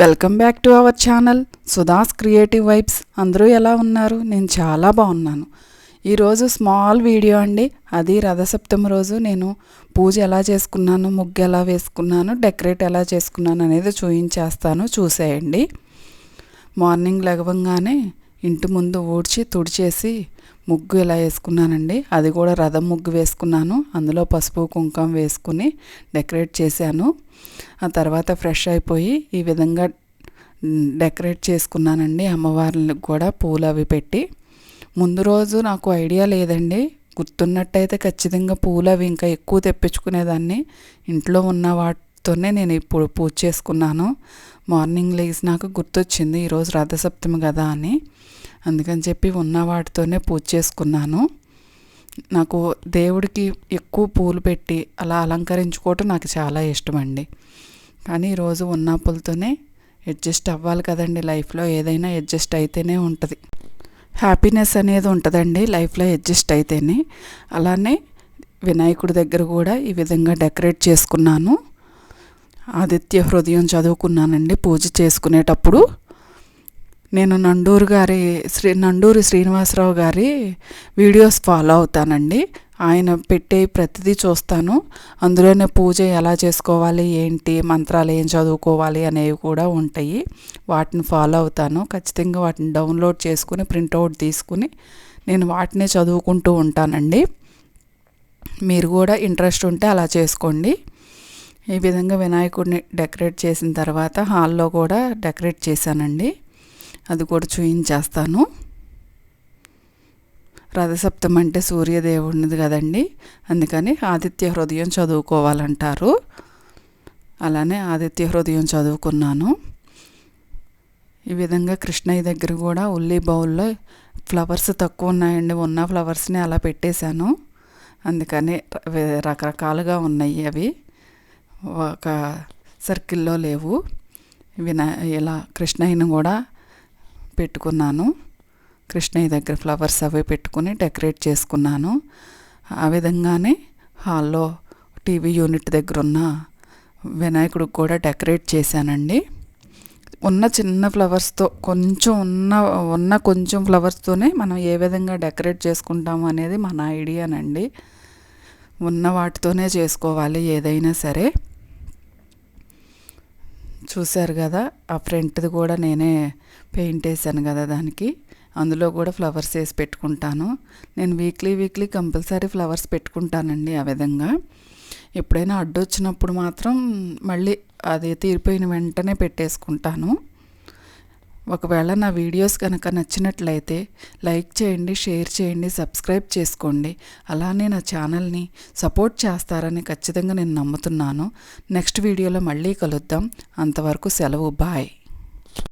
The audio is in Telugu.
Welcome back to our channel Sudha's creative vibes అందరూ ఎలా ఉన్నారు? నేను చాలా బాగున్నాను. ఈరోజు స్మాల్ వీడియో అండి. అది రథసప్తమి రోజు. నేను పూజ ఎలా చేసుకున్నాను ముగ్గు ఎలా వేసుకున్నాను డెకరేట్ ఎలా చేసుకున్నాను అనేది చూయించేస్తాను. చూసేయండి. మార్నింగ్ లెగవంగానే ఇంటి ముందు ఊడ్చి తుడిచేసి ముగ్గు ఇలా వేసుకున్నానండి? అది కూడా రథం ముగ్గు వేసుకున్నాను. అందులో పసుపు కుంకుమ వేసుకుని డెకరేట్ చేశాను. ఆ తర్వాత ఫ్రెష్ అయిపోయి ఈ విధంగా డెకరేట్ చేసుకున్నానండి. అమ్మవార్లకు కూడా పూలు అవి పెట్టి. ముందు రోజు నాకు ఐడియా లేదండి. గుర్తున్నట్టయితే ఖచ్చితంగా పూలు అవి ఇంకా ఎక్కువ తెప్పించుకునేదాన్ని. ఇంట్లో ఉన్న వాటితోనే నేను ఇప్పుడు పూజ చేసుకున్నాను. మార్నింగ్ లేచి నాకు గుర్తొచ్చింది ఈరోజు రథసప్తమి కదా అని. అందుకని చెప్పి ఉన్న వాటితోనే పూజ చేసుకున్నాను. నాకు దేవుడికి ఎక్కువ పూలు పెట్టి అలా అలంకరించుకోవటం నాకు చాలా ఇష్టం అండి కానీ ఈరోజు ఉన్న పూలతోనే అడ్జస్ట్ అవ్వాలి కదండి లైఫ్లో ఏదైనా అడ్జస్ట్ అయితేనే ఉంటుంది. హ్యాపీనెస్ అనేది ఉంటుందండి లైఫ్లో అడ్జస్ట్ అయితేనే. అలానే వినాయకుడి దగ్గర కూడా ఈ విధంగా డెకరేట్ చేసుకున్నాను. ఆదిత్య హృదయం చదువుకున్నానండి. పూజ చేసుకునేటప్పుడు నేను నండూరు గారి శ్రీ నండూరి శ్రీనివాసరావు గారి వీడియోస్ ఫాలో అవుతానండి. ఆయన పెట్టే ప్రతిదీ చూస్తాను. అందులోనే పూజ ఎలా చేసుకోవాలి ఏంటి మంత్రాలు ఏం చదువుకోవాలి అనేవి కూడా ఉంటాయి. వాటిని ఫాలో అవుతాను. ఖచ్చితంగా వాటిని డౌన్లోడ్ చేసుకుని ప్రింట్అవుట్ తీసుకుని నేను వాటినే చదువుకుంటూ ఉంటానండి. మీరు కూడా ఇంట్రెస్ట్ ఉంటే అలా చేసుకోండి. ఈ విధంగా వినాయకుడిని డెకరేట్ చేసిన తర్వాత హాల్లో కూడా డెకరేట్ చేశానండి. అది కూడా చూయించేస్తాను. రథసప్తం అంటే సూర్యదేవుడిది కదండి. అందుకని ఆదిత్య హృదయం చదువుకోవాలంటారు. అలానే ఆదిత్య హృదయం చదువుకున్నాను. ఈ విధంగా కృష్ణయ్య దగ్గర కూడా ఉల్లి బౌల్లో ఫ్లవర్స్ తక్కువ ఉన్నాయండి. ఉన్న ఫ్లవర్స్ని అలా పెట్టేశాను. అందుకని రకరకాలుగా ఉన్నాయి అవి. ఒక సర్కిల్లో లేవు. వినా ఇలా కృష్ణయ్యను కూడా పెట్టుకున్నాను. కృష్ణయ్య దగ్గర ఫ్లవర్స్ అవి పెట్టుకుని డెకరేట్ చేసుకున్నాను. ఆ విధంగానే హాల్లో టీవీ యూనిట్ దగ్గర ఉన్న వినాయకుడికి కూడా డెకరేట్ చేశానండి. ఉన్న చిన్న ఫ్లవర్స్తో కొంచెం ఉన్న ఉన్న కొంచెం ఫ్లవర్స్తోనే మనం ఏ విధంగా డెకరేట్ చేసుకుంటాము అనేది మన ఐడియానండి. ఉన్న వాటితోనే చేసుకోవాలి ఏదైనా సరే. చూశారు కదా ఆ ఫ్రంట్ది కూడా నేనే పెయింట్ వేసాను కదా దానికి. అందులో కూడా ఫ్లవర్స్ వేసి పెట్టుకుంటాను. నేను వీక్లీ వీక్లీ కంపల్సరీ ఫ్లవర్స్ పెట్టుకుంటానండి ఆ విధంగా. ఎప్పుడైనా అడ్డు వచ్చినప్పుడు మాత్రం మళ్ళీ అది తీరిపోయిన వెంటనే పెట్టేసుకుంటాను. ఒకవేళ నా వీడియోస్ కనుక నచ్చినట్లయితే లైక్ చేయండి షేర్ చేయండి సబ్స్క్రైబ్ చేసుకోండి. అలానే నా ఛానల్ని సపోర్ట్ చేస్తారని ఖచ్చితంగా నేను నమ్ముతున్నాను. నెక్స్ట్ వీడియోలో మళ్ళీ కలుద్దాం. అంతవరకు సెలవు. బాయ్.